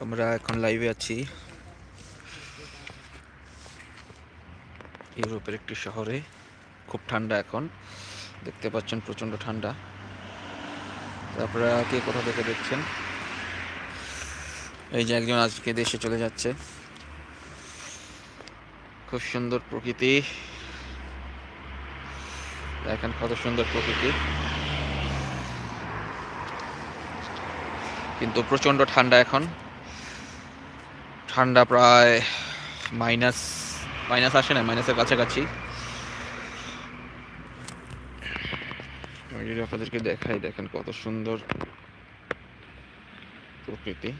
আমরা এখন লাইভে আছি। ইউরোপের একটি শহরে। খুব ঠান্ডা এখন। দেখতে পাচ্ছেন প্রচণ্ড ঠান্ডা। তো আপনারা কে কোথা থেকে দেখছেন? এই যে একজন আজকে দেশে চলে যাচ্ছে। খুব সুন্দর প্রকৃতি। দেখেন কত সুন্দর প্রকৃতি। কিন্তু প্রচণ্ড ঠান্ডা এখন। ঠান্ডা প্রায় মাইনাস মাইনাস আসে না, মাইনাসের কাছাকাছি। আপনাদেরকে দেখাই, দেখেন কত সুন্দর প্রকৃতি।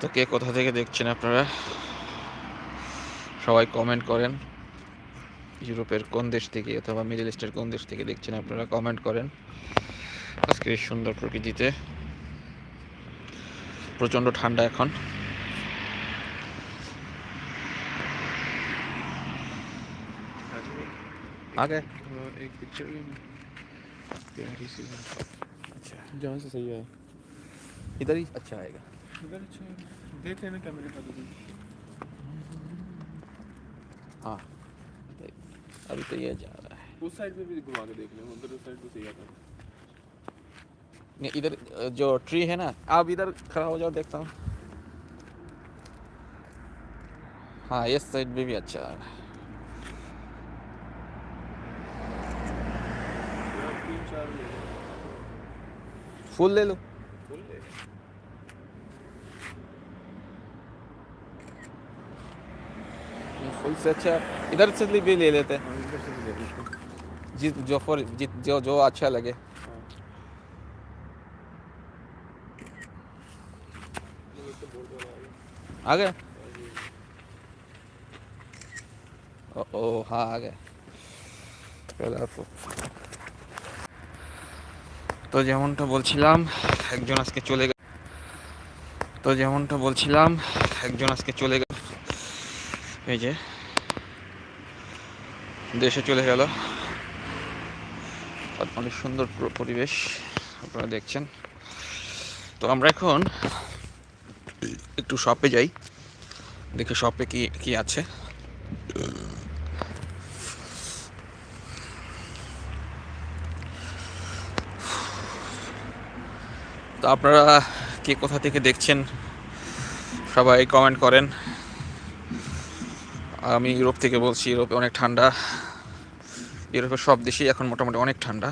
তো কে কোথা থেকে দেখছেন আপনারা? সবাই কমেন্ট করেন। ইউরোপের কোন দেশ থেকে অথবা মিডল ইস্টের কোন দেশ থেকে দেখছেন আপনারা কমেন্ট করেন আজকে এই সুন্দর প্রকৃতিতে প্রচণ্ড ঠান্ডা এখন आगे एक पिक्चर लेनी प्यारी सी जहाँ से सही है इधर ही अच्छा आएगा इधर अच्छा है देख लेना कैमरे का तो अभी तो ये जा रहा है। उस साइड भी घुमा के देख लें उधर उस साइड सही आता है। नहीं इधर जो ट्री है ना आप इधर खड़ा हो जाओ देखता हूँ। हाँ इस साइड में भी अच्छा आ रहा है। फूल ले लो। फूल से अच्छा इधर से भी ले लेते हैं हाँ इधर से भी ले लेते हैं। जिस जो फॉर जित जो जो अच्छा लगे हाँ ये तो बोर्ड वाला आ गया। आ गए ও ও হ্যাঁ आ गए চলে আসো। তো যেমনটা বলছিলাম একজন আজকে চলে গেল তো যেমনটা বলছিলাম একজন আজকে চলে গেল এই যে দেশে চলে গেল। অনেক সুন্দর পরিবেশ আপনারা দেখছেন। তো আমরা এখন একটু শপে যাই। দেখি শপে কি কি আছে। তো আপনারা কে কোথা থেকে দেখছেন? সবাই কমেন্ট করেন। আমি ইউরোপ থেকে বলছি ইউরোপে অনেক ঠান্ডা। ইউরোপের সব দেশেই এখন মোটামুটি অনেক ঠান্ডা।